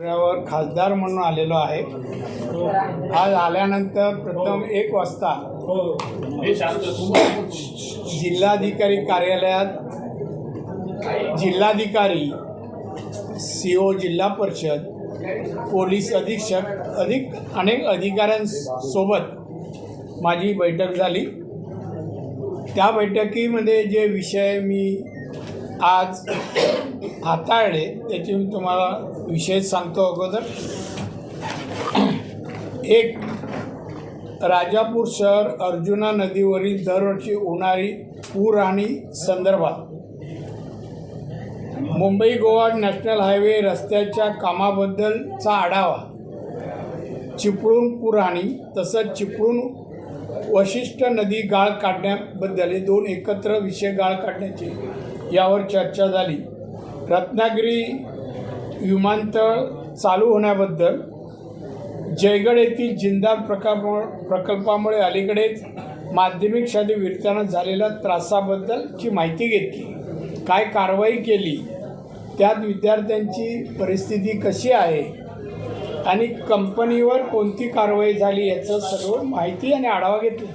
दौऱ्यावर खासदार म्हणून आलेलो आहे. आज आल्यानंतर प्रथम एक वाजता जिल्हाधिकारी कार्यालयात जिल्हाधिकारी सी ओ जिल्हा परिषद पोलीस अधीक्षक अधिक अनेक अधिकाऱ्यांसोबत माझी बैठक झाली. त्या बैठकीमध्ये जे विषय मी आज हाताळले त्याची मी तुम्हाला विषय सांगतो अगोदर. एक राजापूर शहर अर्जुना नदीवरील दरवर्षी होणारी पूर आणि संदर्भात. मुंबई गोवा नॅशनल हायवे रस्त्याच्या कामाबद्दलचा आढावा. चिपळूण पुराणी तसंच चिपळूण वशिष्ठ नदी गाळ काढण्याबद्दल हे दोन एकत्र विषय गाळ काढण्याची यावर चर्चा झाली. रत्नागिरी विमानतळ चालू होण्याबद्दल जयगड येथील जिंदाल प्रकल्प प्रकल्पामुळे अलीकडेच माध्यमिक शालेय विरताना झालेल्या त्रासाबद्दलची माहिती घेतली. काय कारवाई केली? त्यात विद्यार्थ्यांची परिस्थिती कशी आहे? आणि कंपनीवर कोणती कारवाई झाली याचं सर्व माहिती आणि आढावा घेतला.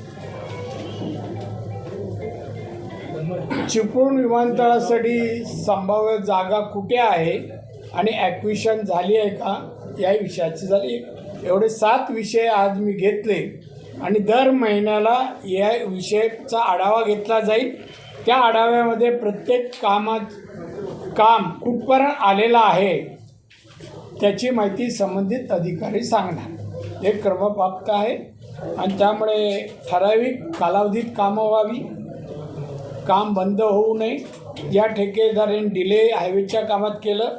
चिपळूण विमानतळासाठी संभाव्य जागा कुठे आहे? आणि ॲक्विशन झाली आहे का या विषयाची झाली. एवढे सात विषय आज मी घेतले. आणि दर महिन्याला या विषयाचा आढावा घेतला जाईल. त्या आढाव्यामध्ये प्रत्येक कामात काम कुठपर्यंत आलेलं आहे त्याची माहिती संबंधित अधिकारी सांगणार. हे क्रमप्राप्त आहे. आणि त्यामुळे ठराविक कालावधीत कामं व्हावी. काम बंद होऊ नये. या ठेकेदाराने डिले हायवेच्या कामात केलं.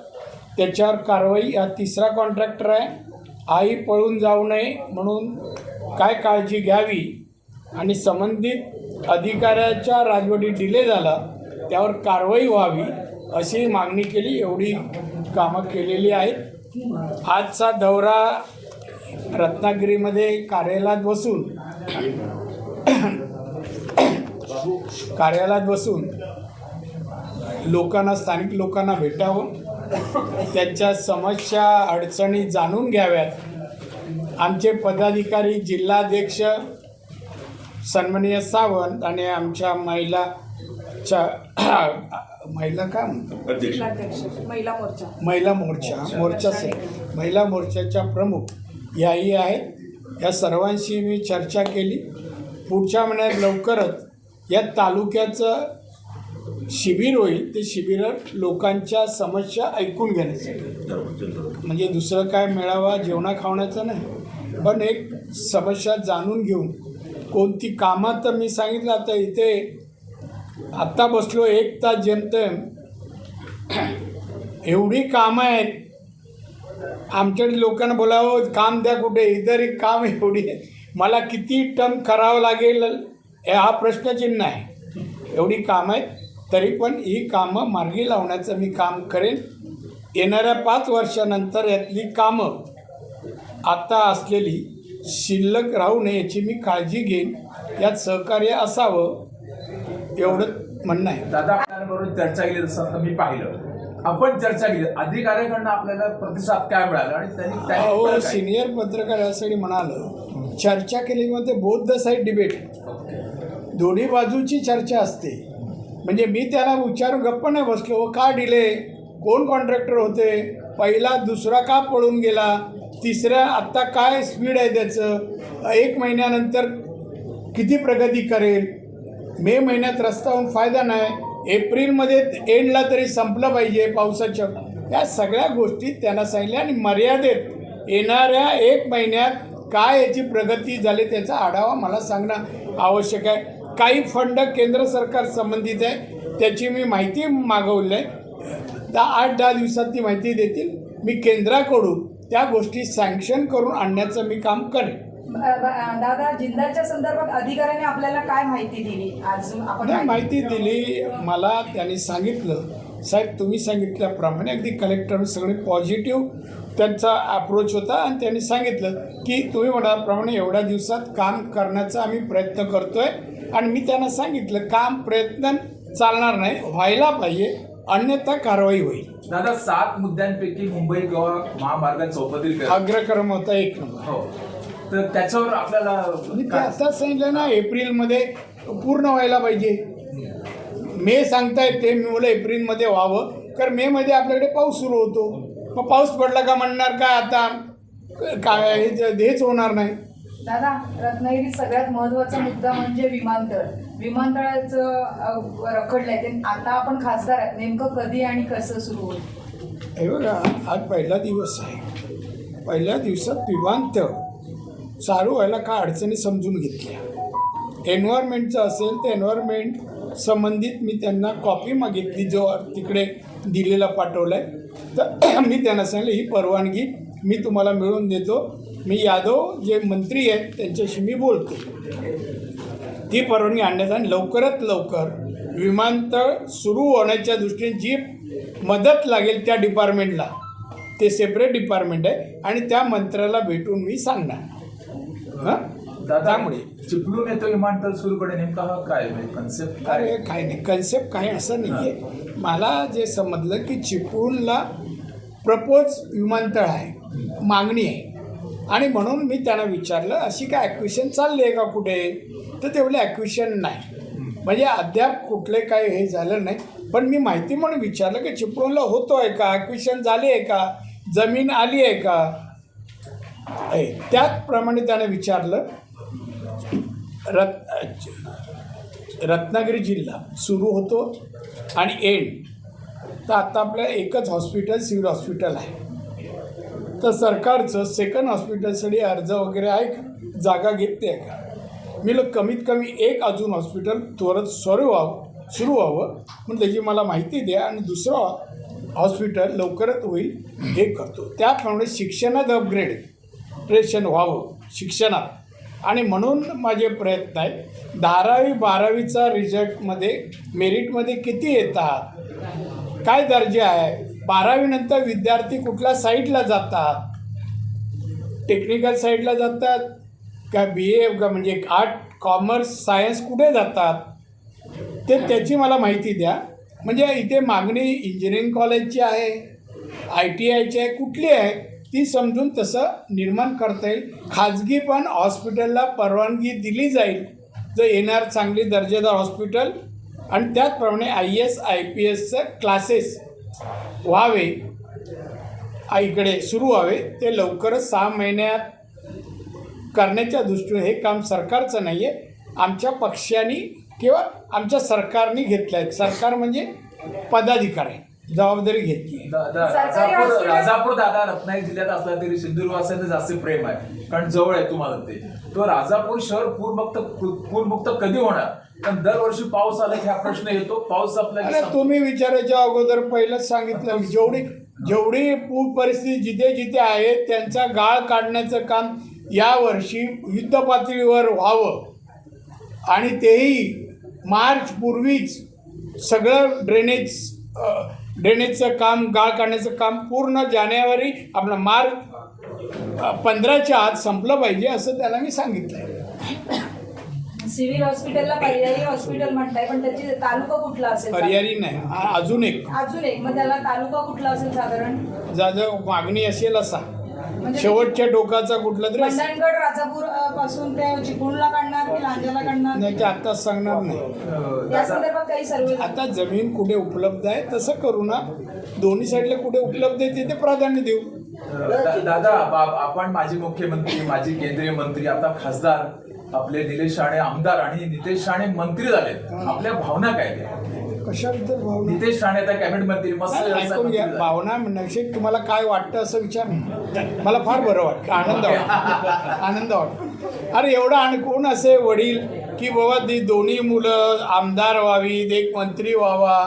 त्याच्यावर कारवाई हा तिसरा कॉन्ट्रॅक्टर आहे. आई पळून जाऊ नये म्हणून काय काळजी घ्यावी आणि संबंधित अधिकाऱ्याच्या राजवटी डिले झाला त्यावर कारवाई व्हावी अशी मागणी केली एवढी कामं केलेली आहेत. आजचा दौरा रत्नागिरीमध्ये कार्यालयात बसून कार्यालयात बसून लोकांना स्थानिक लोकांना भेटावं. त्यांच्या समस्या अडचणी जाणून घ्याव्यात. आमचे पदाधिकारी जिल्हाध्यक्ष सन्माननीय सावंत आणि आमच्या महिलाच्या महिला काय म्हणतो महिला मोर्चा. महिला मोर्चा. मोर्चा से. महिला मोर्चाच्या प्रमुख याही आहेत. या सर्वांशी मी चर्चा केली. पुढच्या महिन्यात लवकरच या तालुक्याचं शिबिर होईल ते शिबिर लोकांच्या समस्या ऐकून घेण्यासाठी म्हणजे दुसरं काय मेळावा जेवणा खावण्याचं नाही. पण एक समस्या जाणून घेऊन कोणती कामं तर मी सांगितलं आता इथे आत्ता बसलो एक तास जेमतेम. एवढी कामं आहेत. आमच्याकडे लोकांना बोलावं काम द्या कुठे इतर एक काम एवढी आहे. मला किती टर्म करावं लागेल हे हा प्रश्नचिन्ह आहे. एवढी कामं आहेत. तरी पण ही कामं मार्गी लावण्याचं मी काम करेन. येणाऱ्या पाच वर्षानंतर यातली कामं आता असलेली शिल्लक राहू नये याची मी काळजी घेईन. यात सहकार्य असावं एवढं म्हणणं आहे. दादा आपल्याबरोबर चर्चा केली जसं मी पाहिलं. आपण चर्चा केली. अधिकाऱ्याकडनं आपल्याला प्रतिसाद काय मिळाला आणि त्यांनी काय? सिनियर पत्रकार यासाठी म्हणालं चर्चा केली म्हणजे बोथ द साईड डिबेट दोन्ही बाजूची चर्चा असते. म्हणजे मी त्याला विचारून गप्प नाही बसलो. का डिले कोण कॉन्ट्रॅक्टर होते? पहिला दुसरा का पळून गेला? तिसऱ्या आत्ता काय स्पीड आहे त्याचं? एक महिन्यानंतर किती प्रगती करेल? मे महिन्यात रस्ता होऊन फायदा नाही. एप्रिलमध्ये एंडला तरी संपलं पाहिजे पावसाच्या या सगळ्या गोष्टी त्यांना सांगितल्या आणि मर्यादेत येणाऱ्या एक महिन्यात काय याची प्रगती झाली त्याचा आढावा मला सांगणं आवश्यक आहे. काही फंड केंद्र सरकार संबंधित आहे त्याची मी माहिती मागवली आहे. दहा आठ दहा दिवसात ती माहिती देतील. मी केंद्राकडून त्या गोष्टी सँक्शन करून आणण्याचं मी काम करेन. दादा जिंदालच्या संदर्भात अधिकाऱ्याने आपल्याला काय माहिती दिली? आज आपण नाही माहिती दिली. मला त्यांनी सांगितलं. साहेब तुम्ही सांगितल्याप्रमाणे अगदी कलेक्टर सगळे पॉझिटिव्ह त्यांचा अप्रोच होता आणि त्यांनी सांगितलं की तुम्ही म्हणाल्याप्रमाणे एवढ्या दिवसात काम करण्याचा आम्ही प्रयत्न करतोय. आणि मी त्यांना सांगितलं काम प्रयत्न चालणार नाही व्हायला पाहिजे अन्यथा कारवाई होईल. दादा सात मुद्द्यांपैकी मुंबई गोवा महामार्ग चौपदरीकरण अग्रक्रम होता एक नंबर. हो. तर त्याच्यावर आपल्याला आणि ते काय- सांगितलं ना एप्रिलमध्ये पूर्ण व्हायला पाहिजे. मे सांगतायत ते मी बोला एप्रिलमध्ये व्हावं. कारण मे मध्ये आपल्याकडे पाऊस सुरू होतो. मग पाऊस पडला का म्हणणार काय आता? काय हेच होणार नाही. दादा रत्नागिरीत सगळ्यात महत्त्वाचा मुद्दा म्हणजे विमानतळ. विमानतळाचं रखडलंय. ते आता आपण खासदार आहेत. नेमकं कधी आणि कसं सुरू होईल? हे बघा आज पहिला दिवस आहे. पहिल्या दिवसात विमानतळ चालू व्हायला काय अडचणी समजून घेतल्या. एन्व्हायरमेंटचं असेल तर एन्व्हायरमेंट संबंधित मी त्यांना कॉपी मागितली जो तिकडे दिलेला पाठवला आहे तर मी त्यांना सांगितलं ही परवानगी मी तुम्हाला मिळवून देतो. मी यादव जे मंत्री आहेत त्यांच्याशी मी बोलतो. ती परवानगी आणण्यात आणि लवकरात लवकर विमानतळ सुरू होण्याच्या दृष्टीने जी मदत लागेल त्या डिपार्टमेंटला ते सेपरेट डिपार्टमेंट आहे आणि त्या मंत्र्याला भेटून मी सांगणार. हं? त्यामुळे. चिपळून येतो विमानतळ सुरू करणे नेमका हा काय कन्सेप्ट काय अरे काही नाही. कन्सेप्ट काही असं नाही आहे. मला जे समजलं की चिपळूणला प्रपोज विमानतळ आहे. मागणी आहे. आणि म्हणून मी त्यांना विचारलं अशी काय ॲक्विशन चालली आहे का कुठे? तर तेवढे ॲक्विशन नाही. म्हणजे अद्याप कुठले काय हे झालं नाही. पण मी माहिती म्हणून विचारलं की चिपळूणला होतो आहे का? ॲक्विशन झाली आहे का? जमीन आली आहे का? त्याचप्रमाणे त्याने विचारलं रत् रत्नागिरी जिल्हा सुरू होतो आणि एंड तर आत्ता आपलं एकच हॉस्पिटल सिव्हिल हॉस्पिटल आहे. तर सरकारचं सेकंड हॉस्पिटलसाठी अर्ज वगैरे आहे का? जागा घेते आहे का? मी लोक कमीत कमी एक अजून हॉस्पिटल त्वरित सुरू व्हावं सुरू व्हावं म्हणून त्याची मला माहिती द्या आणि दुसरं हॉस्पिटल लवकरच होईल हे करतो. त्याप्रमाणे शिक्षणात अपग्रेडेशन व्हावं शिक्षणात. आणि म्हणून माझे प्रयत्न आहेत धारावी बारावीचा रिझल्टमध्ये मेरिटमध्ये किती येतात? काय दर्जा आहे? बारावीनंतर विद्यार्थी कुठल्या साईडला जातात? टेक्निकल साईडला जातात का बी ए म्हणजे आर्ट कॉमर्स सायन्स कुठे जातात? ते त्याची मला माहिती द्या. म्हणजे इथे मागणी इंजिनिअरिंग कॉलेजची आहे आय टी आयची आहे कुठली आहे ती समजून तसं निर्माण करता येईल. खाजगी पण हॉस्पिटलला परवानगी दिली जाईल. जर येणार चांगली दर्जेदार हॉस्पिटल आणि त्याचप्रमाणे आय एस आय पी एसचं क्लासेस व्हावे आ, इकडे सुरू व्हावे ते लवकरच सहा महिन्यात करण्याच्या दृष्टीने हे काम सरकारचं नाही आहे आमच्या पक्षाने किंवा आमच्या सरकारने घेतलं आहे सरकार म्हणजे पदाधिकार आहे जबाबदारी घेतली. राजापूर दादा रत्नागिरी जिल्ह्यात असला तरी सिंधुदुर्ग असेल तर जास्त प्रेम आहे. कारण जवळ आहे तुम्हाला ते. तो राजापूर शहर पूरमुक्त पूरमुक्त कधी होणार? कारण दरवर्षी पाऊस आला की हा प्रश्न येतो. पाऊस आपला की अरे सं- तुम्ही विचारायच्या अगोदर पहिलंच सांगितलं जेवढी जेवढी पूर परिस्थिती जिथे जिथे आहे त्यांचा गाळ काढण्याचं काम यावर्षी युद्ध पातळीवर व्हावं. आणि तेही मार्च पूर्वीच सगळं ड्रेनेज ड्रेनेजचं काम गाळ काढण्याचं काम पूर्ण जानेवारी आपलं मार्च पंधराच्या आत संपलं पाहिजे असं त्याला मी सांगितलं सिव्हिल हॉस्पिटलला पर्यायी हॉस्पिटल म्हणताय पण त्याची तालुका कुठला असेल? पर्यायी नाही आ- अजून एक. अजून एक मग त्याला तालुका कुठला असेल साधारण? जाजं मागणी असेल असा. म्हणजे शेवटच्या टोकाचा कुठला तरी असेल. मंडणगड राजापूर अ, पासून ते चिपळूणला काढणार की लांजाला काढणार? नाही ते आत्ताच सांगणार नाही. अं, या दादा संदर्भात काही सर्वे आता जमीन कुठे उपलब्ध आहे तसं करू ना. दोन्ही साईडला कुठे उपलब्ध आहे तिथे प्राधान्य देऊ. दा- दादा बाब आपण माजी मुख्यमंत्री माजी केंद्रीय मंत्री आता खासदार आपले निलेश राणे आमदार आणि नितेश राणे मंत्री झालेत आपल्या भावना काय? कशाबद्दल भावना? नितेश राणे आता कॅबिनेट मंत्री मस्त ऐकून घ्या. झाले. भावना नक्षिक तुम्हाला काय वाटतं असं विचार. मला फार बरं वाटतं. आनंद वाटतो. आनंद वाटतो. अरे एवढा आणि कोण असे वडील की बाबा ती दोन्ही मुलं आमदार व्हावीत एक मंत्री व्हावा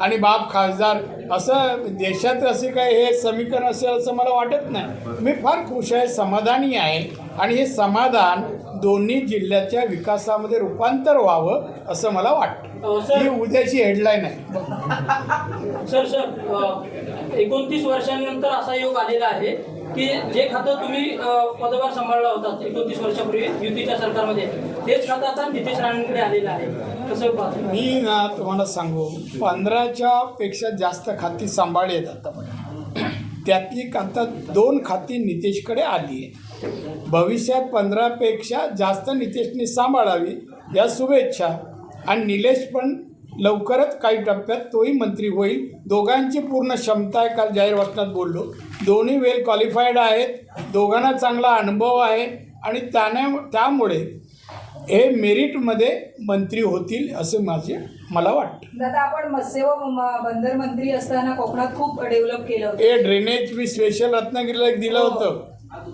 आणि बाप खासदार असं देशात असे काय हे समीकरण असेल असं मला वाटत नाही. मी फार खुश आहे समाधानी आहे. आणि हे समाधान दोन्ही जिल्ह्याच्या विकासामध्ये रूपांतर व्हावं असं मला वाटतं. ही उद्याची हेडलाईन आहे. सर सर एकोणतीस वर्षांनंतर असा योग आलेला आहे की जे खातं तुम्ही पदभार सांभाळला होता एकोणतीस वर्षापूर्वी युतीच्या सरकारमध्ये तेच खातं आता नितेश राणेंकडे आलेलं आहे. कसं मी ना तुम्हाला सांगू पंधराच्या पेक्षा जास्त खाती सांभाळली आहेत आतापर्यंत. त्यातली आता दोन खाती नितेशकडे आली आहे भविष्यात पंधरापेक्षा जास्त नितेशने सांभाळावी या शुभेच्छा. आणि निलेश पण लवकरच काही टप्प्यात तोही मंत्री होईल. दोघांची पूर्ण क्षमता आहे काल जाहीर भाषणात बोललो. दोन्ही वेल क्वालिफाईड आहेत. दोघांना चांगला अनुभव आहे. आणि त्याने त्यामुळे हे मेरिटमध्ये मंत्री होतील असं माझे मला वाटतं. दादा आपण मत्स्य व म- बंदर मंत्री असताना कोकणात खूप डेव्हलप केलं हे ड्रेनेज मी स्पेशल रत्नागिरीला एक दिलं होतं.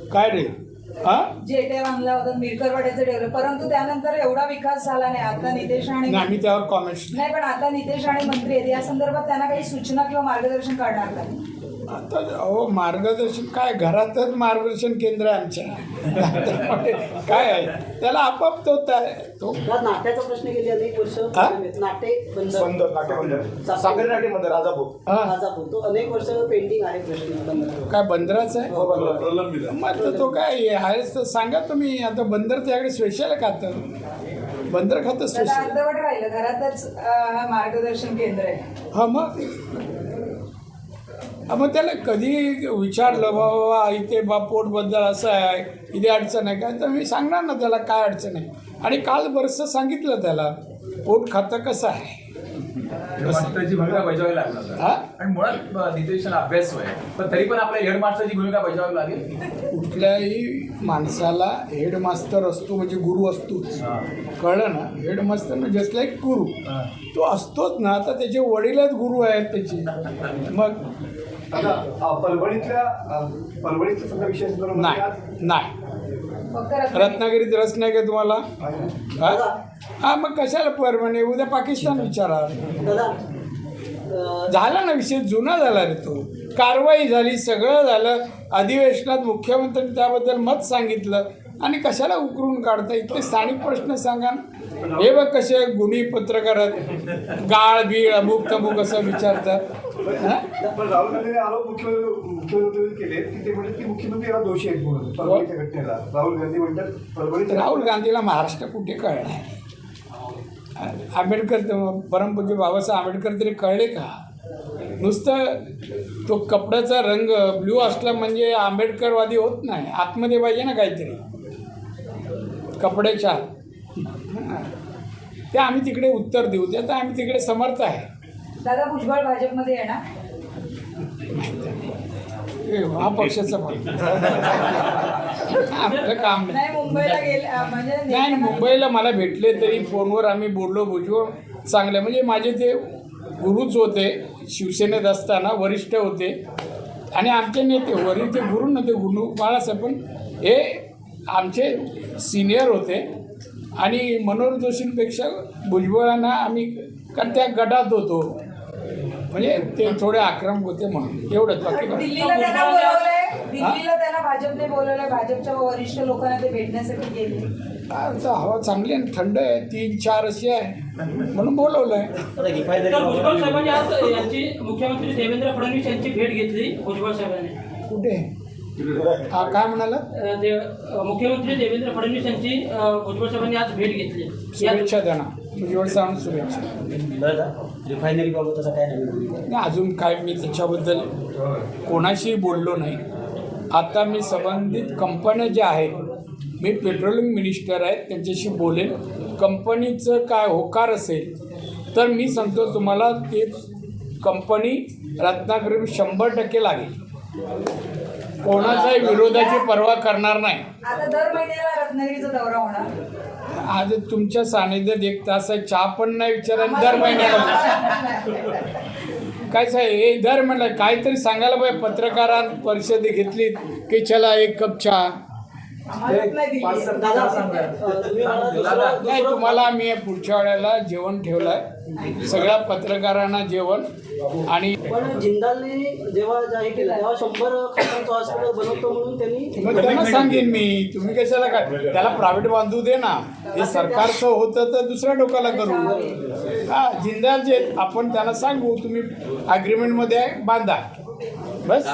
काय रे? हा? जेटे बांधला होता मिरकरवाड्याचं डेव्हलप परंतु त्यानंतर एवढा विकास झाला नाही. आता नितेश नाही मी त्यावर कॉमेंट्स नाही पण आता नितेश राणे मंत्री आहेत. या संदर्भात त्यांना काही सूचना किंवा मार्गदर्शन करणार का आता अहो मार्गदर्शन काय घरातच मार्गदर्शन केंद्र आहे आमच्या. काय आहे? त्याला आपाप तो तो नाट्याचा प्रश्न गेली अनेक वर्ष. हा? नाटे बंद. बंद नाट्यबंद सागरी नाट्यमध्ये राजाभाऊ हा. बोलतो अनेक वर्ष पेंडिंग आहे प्रश्न. बंद काय बंदराच आहे? हो, बंद. मग तो काय आहे? तर सांगा तुम्ही. आता बंदर त्याकडे स्पेशल खातं बंदर खातं स्पेशल अर्धवट राहिलं. घरातच हा मार्गदर्शन केंद्र आहे. हा मग? हा, मग त्याला कधी विचारलं बाबा इथे बा पोटबद्दल असं आहे इथे अडचण आहे. काय तर मी सांगणार ना त्याला काय अडचण आहे. आणि काल बरंचसं सांगितलं त्याला पोट खातं कसं आहे? भूमिका बजावावी लागणार हा? आणि मुळात अभ्यास पण तरी पण आपल्या हेडमास्टरची भूमिका बजावावी लागेल. कुठल्याही माणसाला हेडमास्टर असतो म्हणजे गुरु असतोच कळलं ना? हेडमास्टर म्हणजे जस्ट लाईक गुरु. तो असतोच ना आता त्याचे वडीलच गुरु आहेत त्याचे. मग आता परभणीतल्या परभणीचा नाही नाही. रत्नागिरीत रस नाही का तुम्हाला. हा? हा मग कशाला परभणी? उद्या पाकिस्तान विचारा. दादा झाला ना विषय? जुना झाला रे तो. कारवाई झाली सगळं झालं. अधिवेशनात मुख्यमंत्र्यांनी त्याबद्दल मत सांगितलं. आणि कशाला उकरून काढता? इथले स्थानिक प्रश्न सांगा ना. हे बघ कसे गुन्हे पत्रकार. गाळ बीळ अमुक तमुक असं विचारतात? पण राहुल गांधीने आरोप मुख्यमंत्री केले. की ते म्हणतात की दोषी आहेत म्हणून. परभणीच्या घटनेला. राहुल गांधी म्हणतात परभणीत राहुल गांधीला महाराष्ट्र कुठे कळणार? आंबेडकर परमपूज्य बाबासाहेब आंबेडकर तरी कळले का? नुसतं तो कपड्याचा रंग ब्ल्यू असला म्हणजे आंबेडकरवादी होत नाही. आतमध्ये पाहिजे ना काहीतरी. कपड्याच्या. हां. ते आम्ही तिकडे उत्तर देऊ. ते तर आम्ही तिकडे समर्थ आहे. दादा भुजबळ भाजपमध्ये येणार हे पक्षाचं आपलं काम नाही. मुंबईला गेले म्हणजे नाही मुंबईला मला भेटले तरी फोनवर आम्ही बोललो. भुजबळ चांगले म्हणजे माझे ते गुरुच होते शिवसेनेत असताना वरिष्ठ होते. आणि आमचे नेते वरील ते गुरु नव्हते गुरु बाळासाहेब पण हे आमचे सिनियर होते. आणि मनोहर जोशींपेक्षा भुजबळांना आम्ही कारण त्या गटात होतो. म्हणजे ते थोडे आक्रमक होते म्हणून. एवढंच बाकी. दिल्लीला त्यांना बोलवलंय. दिल्लीला त्यांना भाजपने बोलवलंय. भाजपच्या वरिष्ठ लोकांना ते भेटण्यासाठी गेले. आता हवा चांगली आणि थंड आहे. तीन चार अशी आहे. म्हणून बोलवलं आहे तर भुजबळ साहेबांनी आज यांची मुख्यमंत्री देवेंद्र फडणवीस यांची भेट घेतली भुजबळ साहेबांनी. कुठे? हा काय म्हणाला? अ, देव मुख्यमंत्री देवेंद्र फडणवीस यांची अ, भुजबळ साहेबांनी आज भेट घेतली. या- शुभेच्छा देणार. भुजबळ साहेब शुभेच्छा. म्हणजे रिफायनरीबाबत असं काय नाही नाही अजून काय मी त्याच्याबद्दल कोणाशीही बोललो नाही. आता मी संबंधित कंपन्या ज्या आहेत मी पेट्रोलियम मिनिस्टर आहेत त्यांच्याशी बोलेन. कंपनीचं काय होकार असेल तर मी सांगतो तुम्हाला ते कंपनी रत्नागिरी शंभर टक्के लागेल. कोणाचाही विरोधाची पर्वा करणार नाही. आता दर महिन्याला रत्नागिरीचा दौरा होणार. आज तुमच्या सानिध्यात एक तास आहे चहा पण नाही विचार दर महिन्याला. काय साहेब हे दर म्हणलं काहीतरी सांगायला पाहिजे. पत्रकारां परिषद घेतली की चला एक कप चहा. नाही तुम्हाला मी पुढच्या वेळेला जेवण ठेवलंय. सगळ्या पत्रकारांना जेवण. आणि पण जिंदालने जेव्हा जाहीर केलं तेव्हा शंभर खाटांचं हॉस्पिटल बनवतो म्हणून त्यांनी मग त्यांना सांगेन मी तुम्ही कशाला काय? त्याला प्रायव्हेट बांधू दे ना. हे सरकारचं होतं तर दुसऱ्या डोक्याला करू. हा जिंदाल जे आपण त्याला सांगू तुम्ही अग्रीमेंटमध्ये बांधा. बस.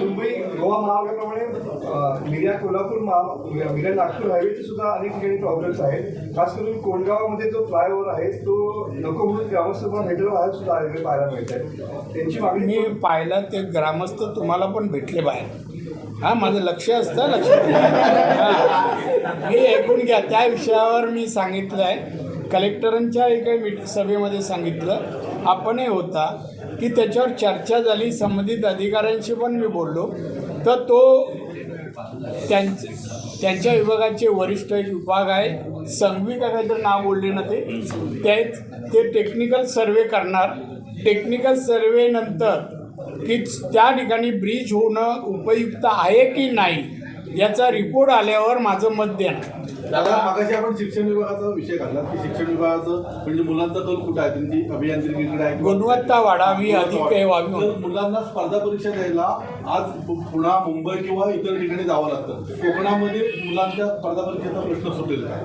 मुंबई गोवा महामार्गाप्रमाणे मिर्या कोल्हापूर महा मिर्या नागपूर हायवेचे सुद्धा अनेक ठिकाणी प्रॉब्लेम्स आहेत. खास करून कोंडगावामध्ये जो फ्लायओव्हर आहे तो नको म्हणून ग्रामस्थ पण हेटर बाहेर सुद्धा आलेले पाहायला मिळत आहे त्यांची मागणी मी पाहिलं ते ग्रामस्थ तुम्हाला पण भेटले बाहेर. हा माझं लक्ष असतं लक्ष हा. मी ऐकून घ्या त्या विषयावर मी सांगितलं आहे कलेक्टरांच्या एका मीट सभेमध्ये सांगितलं आपणही होता. की त्याच्यावर चर्चा झाली संबंधित अधिकाऱ्यांशी पण मी बोललो. तर तो त्यांचे त्यांच्या विभागाचे वरिष्ठ एक विभाग आहे. संघवी का काहीतरी नाव बोलले ना ते. ते ते टेक्निकल सर्वे करणार. टेक्निकल सर्वे नंतर की त्या ठिकाणी ब्रिज होणं उपयुक्त आहे की नाही याचा रिपोर्ट आल्यावर माझं मत देणार. दादा मागाशी आपण शिक्षण विभागाचा विषय काढला. की शिक्षण विभागाचं म्हणजे मुलांचा कल कुठं आहे? त्यांची अभियांत्रिकीकडे आहे गुणवत्ता वाढावी अधिक हे व्हावी तर. मुलांना स्पर्धा परीक्षा द्यायला आज पु- पुणा मुंबई किंवा इतर ठिकाणी जावं लागतं. कोकणामध्ये मुलांच्या स्पर्धा परीक्षेचा प्रश्न सुटेल काय?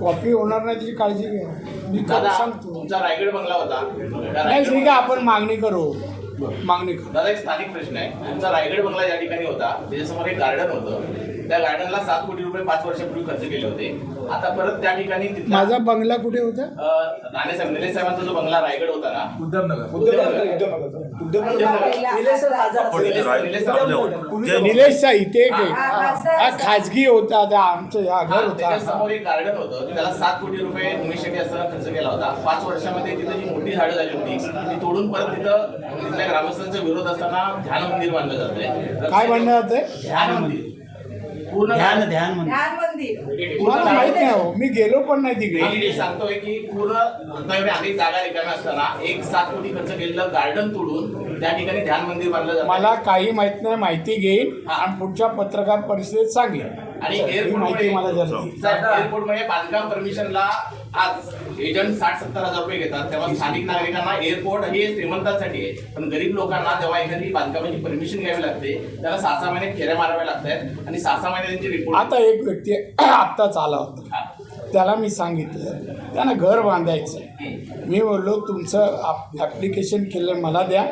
कॉपी होणार नाही त्याची काळजी घ्या मी दादा सांगतो. तुमचा रायगड बंगला होता. नाही रायगड ठीक आहे आपण मागणी करू. मागणी करू. दादा एक स्थानिक प्रश्न आहे. तुमचा रायगड बंगला या ठिकाणी होता. त्याच्यासमोर एक गार्डन होतं. त्या गार्डनला सात कोटी रुपये पाच वर्षापूर्वी खर्च केले होते. आता परत त्या ठिकाणी माझा बंगला कुठे होता? अं, राणे साहेब निलेश साहेबांचा जो बंगला रायगड होता ना. निलेशचा इथे. हा, खाजगी होता आता आमचं घर होता. त्याच्यासमोर एक गार्डन होतं. त्याला सात कोटी रुपये उमेश शेट्टी असताना खर्च केला होता. पाच वर्षामध्ये तिथं जी मोठी झाडं झाली होती ती तोडून परत तिथं तिथल्या ग्रामस्थांचा विरोध असताना ध्यान मंदिर बांधलं जातंय. काय म्हणणं जाते ध्यान मंदिर. पूर्ण ध्यान मंदिर. मला माहीत नाही हो मी गेलो पण नाही तिकडे. मी सांगतोय की पूर्ण अनेक जागा रिकाम्या असताना एक सात कोटी खर्च केलेलं गार्डन तोडून त्या ठिकाणी ध्यान मंदिर बांधलं जातं. मला काही माहीत नाही माहिती घेईन आणि पुढच्या पत्रकार परिषदेत सांगेन. आणि ही माहिती मला जरूर एअरपोर्टमध्ये बांधकाम परमिशनला आज एजंट साठ सत्तर हजार रुपये घेतात. तेव्हा स्थानिक नागरिकांना एअरपोर्ट हे श्रीमंतांसाठी आहे. पण गरीब लोकांना जेव्हा एखादी बांधकामाची परमिशन घ्यावी लागते. त्याला सहा सहा महिने फेऱ्या माराव्या लागतात. आणि सहा सहा महिने त्यांची रिपोर्ट आता एक व्यक्ती आत्ताच आला होता. त्याला मी सांगितलं त्यांना घर बांधायचं आहे मी बोललो तुमचं ॲप्लिकेशन केलं मला द्या.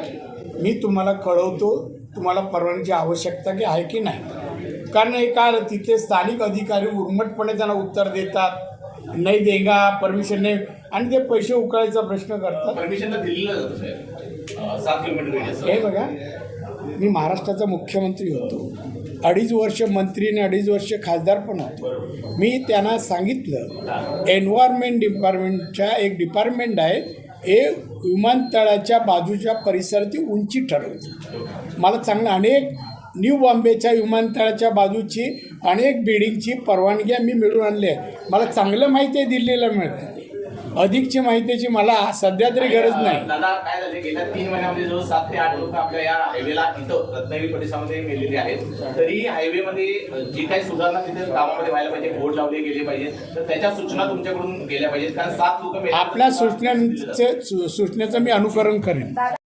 मी तुम्हाला कळवतो तुम्हाला परवानगीची आवश्यकता की आहे की नाही. कारण हे काय तिथे स्थानिक अधिकारी उर्मटपणे त्यांना उत्तर देतात. नाही देगा परमिशन नाही. आणि ते पैसे उकळायचा प्रश्न करतात. परमिशनला दिलेलं जातं साहेब. अं, सात किलोमीटर radius. हे बघा मी महाराष्ट्राचा मुख्यमंत्री होतो. अडीच वर्ष मंत्री आणि अडीच वर्ष खासदार पण होतो. मी त्यांना सांगितलं एन्व्हायरमेंट डिपार्टमेंटच्या एक डिपार्टमेंट आहे हे विमानतळाच्या बाजूच्या परिसराची उंची ठरवते. मला चांगलं अनेक न्यू बॉम्बेच्या विमानतळाच्या बाजूची अनेक बिल्डिंगची परवानग्या मी मिळवून आणली आहे. मला चांगलं माहिती आहे दिल्लीला मिळते. अधिकची माहितीची मला सध्या तरी गरज नाही. दादा काय झाले गेल्या तीन महिन्यामध्ये जवळ सात ते आठ लोक आपल्या या हायवेला इथं रत्नागिरी गेलेले आहेत. तरी हायवेमध्ये जी काही सुधारणा तिथे गावामध्ये व्हायला पाहिजे बोर्ड लावले गेले पाहिजे तर त्याच्या सूचना तुमच्याकडून गेल्या पाहिजेत कारण सात लोक आपल्या सूचनांचे सूचनेचं मी अनुकरण करेन.